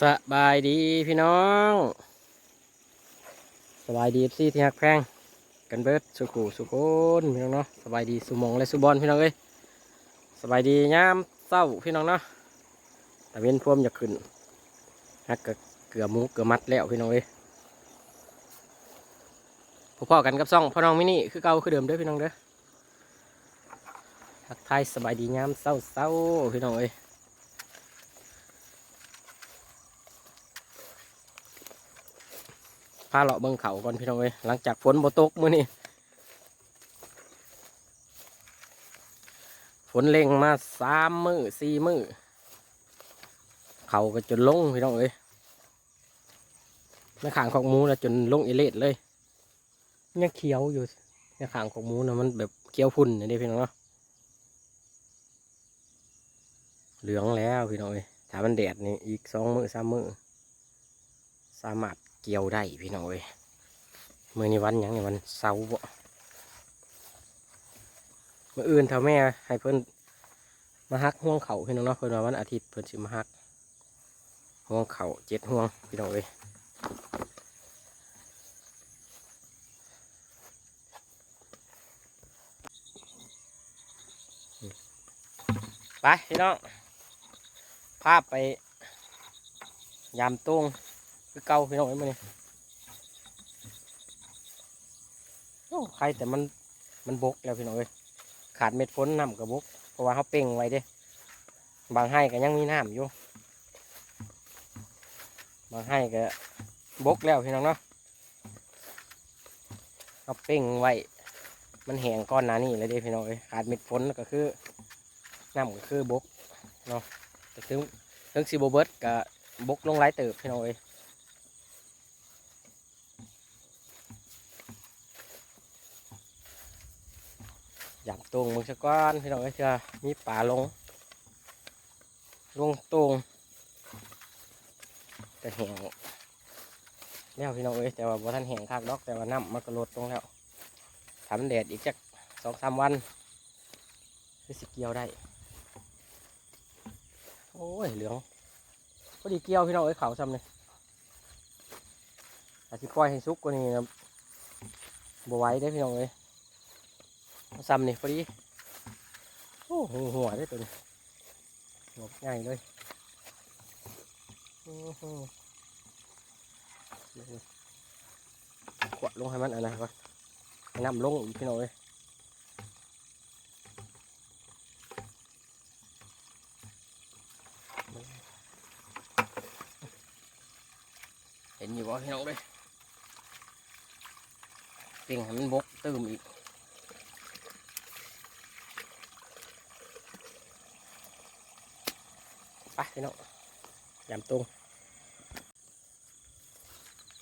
สบายดีพี่น้อง สบายดีซีที่ฮักแพงกันเบิดสุกูสุโกนพี่น้องเนาะสบายดีสุมองและสุบอลพี่น้องเอ้ยสบายดีย่ามเศร้าพี่น้องเนาะแต่เว้นพวมจะขึ้นฮักกะเกลือหมูเกลือมัดแล้วพี่น้องเอ้ยพ่อๆกันกับซ่องพ่อน้องมินี่คือเก่าคือเดิมเด้อพี่น้องเด้อทักทายสบายดีย่ามเศร้าเศร้าพี่น้องเอ้ย พาเลาะเบิ่งเขาก่อนพี่น้องเอ้ยหลังจากฝนบ่ตกมื้อนี้ฝนเร่งมาสามมือสี่มือเขาก็จนลงพี่น้องเอ้ยในขางของหมูนะจนลงอิเลดเลยยังเขียวอยู่ในขางของหมูนะมันแบบเขียวพุ่นนี่เด้พี่น้องเนาะเหลืองแล้วพี่น้องเอ้ยถ้ามันแดดนี่อีกสองมือสามมือสามารถ เกี่ยวได้พี่น้องเอ้ยมื่อนี้วันยังนี่วันเสาร์บ่เมื่ออื่นเท่าแม่ให้เพิ่นมาฮักห่วงเขาพี่น้องเนาะเพิ่นว่าวันอาทิตย์เพิ่นสิมาฮักห่วงเขาเจ็ดห่วงพี่น้องเอ้ยไปพี่น้องพาพไปยามตุ้ง คือเก่าพี่น้องเอ้ยมื้อนี้โอ้ใครแต่มันมันบกแล้วพี่น้องเอ้ยขาดเม็ดฝนน้ำกับบกเพราะว่าเขาเป่งไว้เด้บางให้ก็ยังมีน้ำอยู่บางให้ก็บกแล้วพี่น้องเนาะเขาเป่งไว้มันแห้งก้อนหนานี่เลยเด้พี่น้องเอ้ยขาดเม็ดฝนก็คือน้ำก็คือบกเนาะแต่ถึงถึงสิบเบิร์ดก็บกลงหลายเติบพี่น้องเอ้ย หยับตรงมึงสักก้อนพี่น้องเอ้ยเชื่อมีป่าลง ลงตรงแต่แหงแล้วพี่น้องเอ้ยแต่ว่าบ่ท่านแหงคักดอกแต่ว่าน้ำมันก็ลดลงแล้วทำแดดอีกจักสองสามวันคือสิเกี่ยวได้โอ้ยเหลืองพอดีเกี่ยวพี่น้องเอ้ยเขาซ้ำเลยอาจจะปล่อยให้สุกกว่านี้นะบ่ไหว้ได้พี่น้องเอ้ย ซ้ำนี่พอดี โอ้โหหัวได้ตัวนี้หัวใหญ่เลยโอ้โหขวดลงให้มันอะไรก่อนน้ำลงอีกพี่น้อยเห็นอยู่บ่พี่น้องเลยเป่งให้มันบกตื้มอีก ไป พี่น้องยำตุง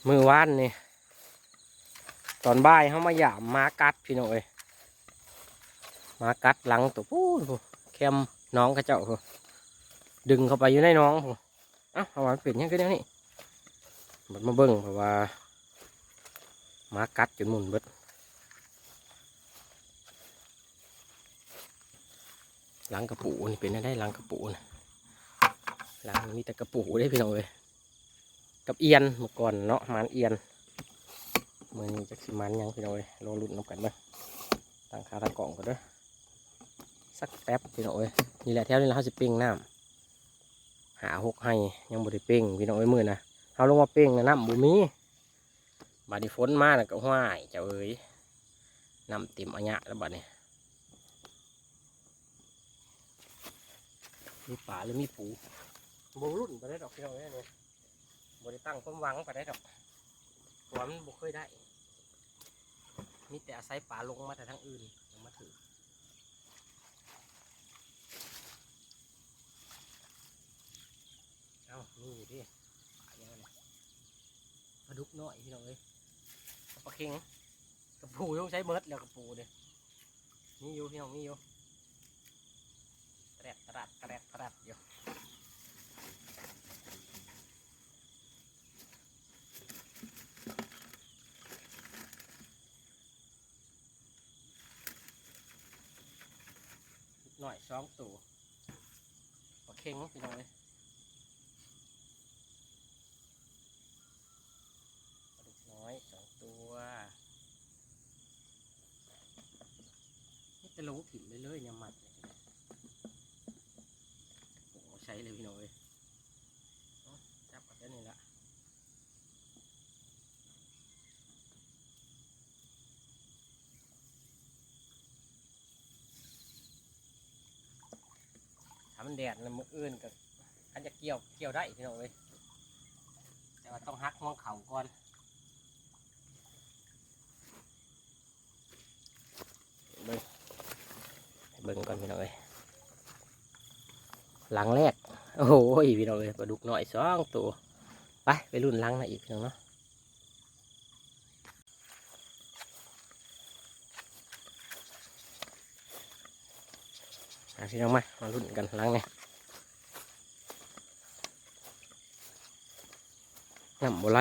มือว่านนี่ ตอนบ่ายเขามาหยามมากัดพี่น้องเอ้ยมากัดหลังตัวปู้นพู้แคมน้องกระเจ้าดึงเข้าไปอยู่ในน้องพู้เอ้าเอามันเป็นยังไงเนี่ยนี่มันมาเบิ้งเพราะว่ามากัดจนหมุนเบิดหลังกระปูนี่เป็นได้หลังกระปูนะ หลังมีแต่กระปูได้พี่น้องเลยกับเอียนเมื่อก่อนเนาะมันเอียนเมือนี้จะสิมันยังพี่น้องเลยรอลุ้นน้ำกันบ้างตั้งขาตั้งกล่องก่อนด้อสักแป๊บพี่น้องเลยนี่แหละแถวนี้เราจะเป้งน้ำหาหกให้ยังบ่ได้เป้งพี่น้องเอ้ยมือนะเอาลงมาเป้งนะน้ำบุมีบาดนี้ฝนมาแล้วก็ห้ายเจ้าเอ้ยน้ำเต็มอัญญะแล้วบัดนี้มีป่าหรือมีปู บรุ่นไปได้ดอกพี่น้องเนี่ยบริตั้งความหวังไปได้ดอกเพราะว่ามันบ่เคยได้ มีแต่อาศัยป่าลงมาแต่ทางอื่นยังมาถือเอานี่ดิป่ายังไงปลาดุกน้อยพี่น้องเอ้ยปลาเค็งกระปูต้องใช้เมิดแล้วกระปูเนี่ยมีอยู่พี่น้องมีอยู่แตรดตรัดแตรดตรัดอยู่ อยสองตัวปลาเค็งพี่น้อยปลาดุกน้อยสองตัวนี่จะลงถิ่นเลยเลยเนี่ยมัดโอ้ใช้เลยพี่น้อยันแดดแล้วมืออื่นกับอันจะเกี่ยวเกี่ยวได้พี่น้องเลยแต่ว่าต้องหักมองเขาก่อนเบิ่งเบิ่งก่อนพี่น้องเลยหลังแรก โอ้โหพี่น้องเลยปลาดุกหน่อยสองตัว ไปไปรุ่นหลังนะอีกพี่น้องเนาะ พี่น้องมามารุ่นกันหลังเนี่ยน้ำบัวไหล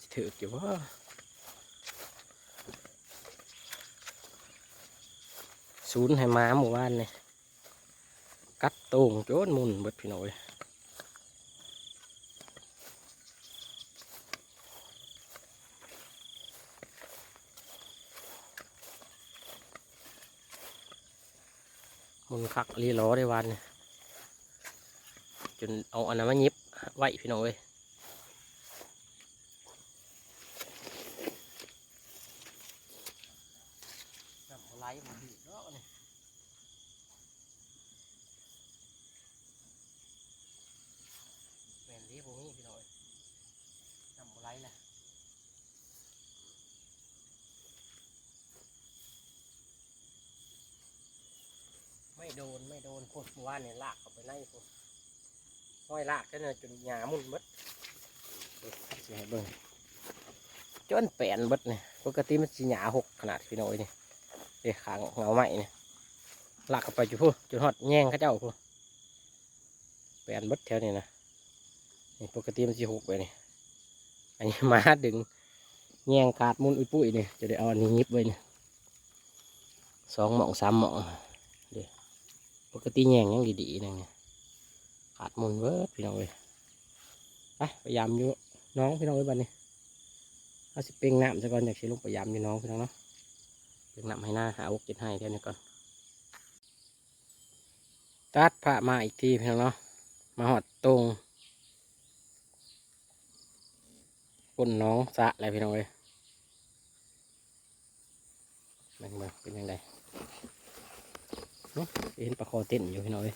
สิถืออยู่ว่าศูนย์ให้ม้าหมู่บ้านเนี่ยกัดโต่งโจ มุนเบิดพี่น้องคักรีล้อได้วัน จนเอาอันนั้นมายิบไหวพี่น้องเว้ยไหลมาดีแล้วเนี่ยแม่นดีพวกนี้พี่น้องเอ้ยน้ำไหลแหละ ไม่โดนไม่โดนพวกเมื่านเนี่ยลากเข้าไปไล่พวกห้อยลากกันเนี่ยจนหยามุนเบิดเสิให้เบิ่งจนแปลนเบิดเนี่ยปกติมันสิหยาหกขนาดพี่น้อยนี่เดี๋ยวขางเงาใหม่เนี่ยลากเข้าไปจุพูจนฮอดแย่งข้าเจ้าพูแปลนเบิดแถวนี้นะนี่ปกติมันสิหกไปนี่อันนี้มาดึงแย่งขาดมุนอุ้ยปุ้ยนี่จะได้เอาอันนี้ยิบไว้เนี่ยสองหม่องสามหม่อง ปกติแยงยังดีๆนะเนี่ยขาดมุนเวิร์ดพี่น้องเอ้ยไปพยายามอยู่น้องพี่น้องเอ้ยบัดนี้เอาสิเป่งน้ำซะก่อนอยากสิลงพยายามอยู่น้องพี่น้องเนาะเป่งน้ำให้หน้าหาอกเจ็ดให้เท่านี้ก่อนตัดผ้ามาอีกทีพี่น้องเนาะมาหอดตรงก้นน้องสะอะไรพี่น้องเอ้ยเบิ่งเบิ่งเป็นยังไง เห็นปลาคอเต้นอยู่พี่น้อย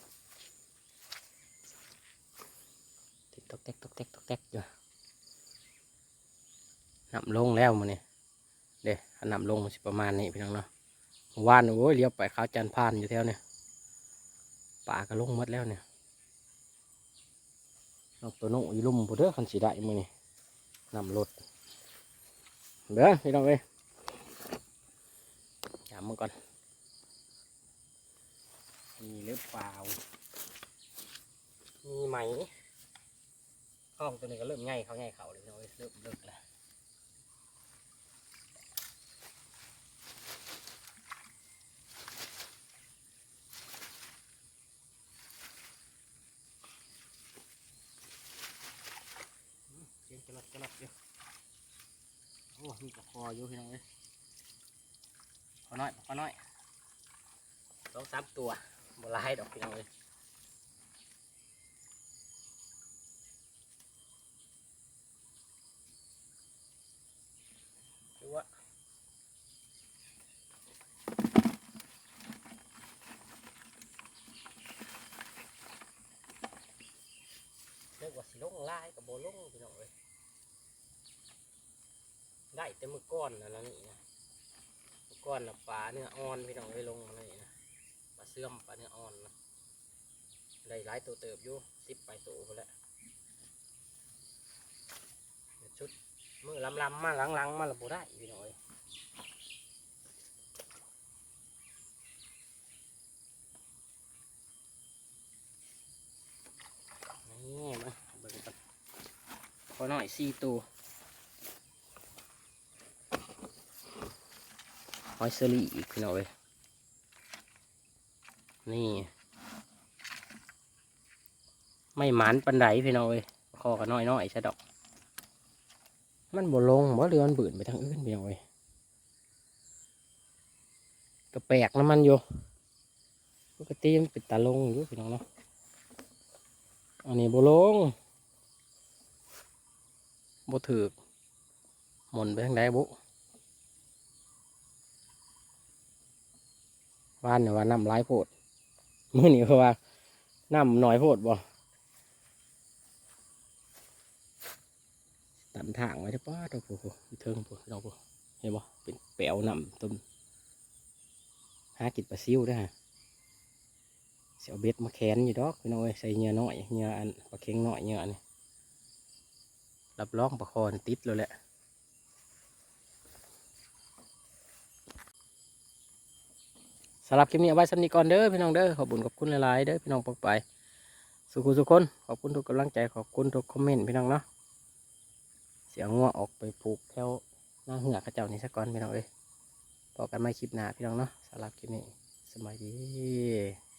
ติดตอกแตกตอกแตกตอกแตกอยู่นำลงแล้วมันนี่เด้อนนำลงมันสิประมาณนี้พี่น้องเนาะว่านโอ้ยเลี้ยวไปข้าวจันทร์พานอยู่แถวเนี่ยป่าก็ลงหมดแล้วเนี่ยนกตัวนุ่งอีลุ่มผู้เด้อคันสีได้มือนี่นำรถเด้อพี่น้องเอ้ยยามมันก่อน มีหรือเปล่า มีไหมห้องตัวนี้ก็เริ่มง่ายเขาง่ายเขาเลยเนาะเริ่มเลิกแล้วอืมเสียงกระลัดกระลัดอยู่โอ้มีกระคออยู่พี่น้องเอ้ยพอน้อยพอน้อยสองสามตัว บหลายดอกพี่น้องเลยดูว่าเรียกว่าสิลงลายกับโบลงพี่น้องเลยได้แต่มือก้อนนะนี่นะมือก้อนนะปลาเนื้ออ่อนพี่น้องเลยลงมาเลยนะปลา เสื่อมปลาเนื้ออ่อนนะได้หลายตัวเติบอยู่สิบไปตัวพอแล้วชุดมือลำลำมาหลังๆมาละบ่ได้พี่น้อยนี่มาเบิ่งกันขอหน่อยสี่ตัวหอยเซรีอีกพี่น้อย นี่ ไม่หมานปันไดพี่น้องเอ้ยคอกันน้อยน้อยๆใช่ดอก มันบ่ลงบ่เรือมันบืนไปทางอื่นพี่น้องเอ้ยก็แปลกน้ำมันอยู่ปกติมันเป็นตาลงอยู่พี่น้องเนาะอันนี้บ่ลงบ่ถือหมุนไปทางใดบุว่านเนี่ยว่าน้ำลายโพด มื่อนี้เพราะว่าน้ำน่อยโพดบ่ตันทางไว้เด้อป้าตัวผู้เทิงผู้เราผู้เห็นบ่เป็นแปวน้ำต้มหากินปลาซิวเด้อฮะเสียวเบ็ดมาแขนอยู่ดอกพี่น้องเอ้ยใส่เงื่อน้อยเงืออันปลาเค็งน้อยเงืออันนี้รับรองปลาคอนติดเลยแหละำหรับคลิปนี้เอาไว้สำนีก่อนเด้อพี่น้องเด้อขอบคุณขอบคุณหลายๆเด้อพี่น้องปกไปสุขุสุขคนขอบคุณทุกกำลังใจขอบคุณทุกคอมเมนต์พี่น้องเนาะเสียงงัวออกไปผูกแถวหน้าเหือกระเจ้านี่สักก่อนพี่น้องเอ้ยพอกันไม่คลิปหน้าพี่น้องเนาะสำหรับคลิปนี้สบายดี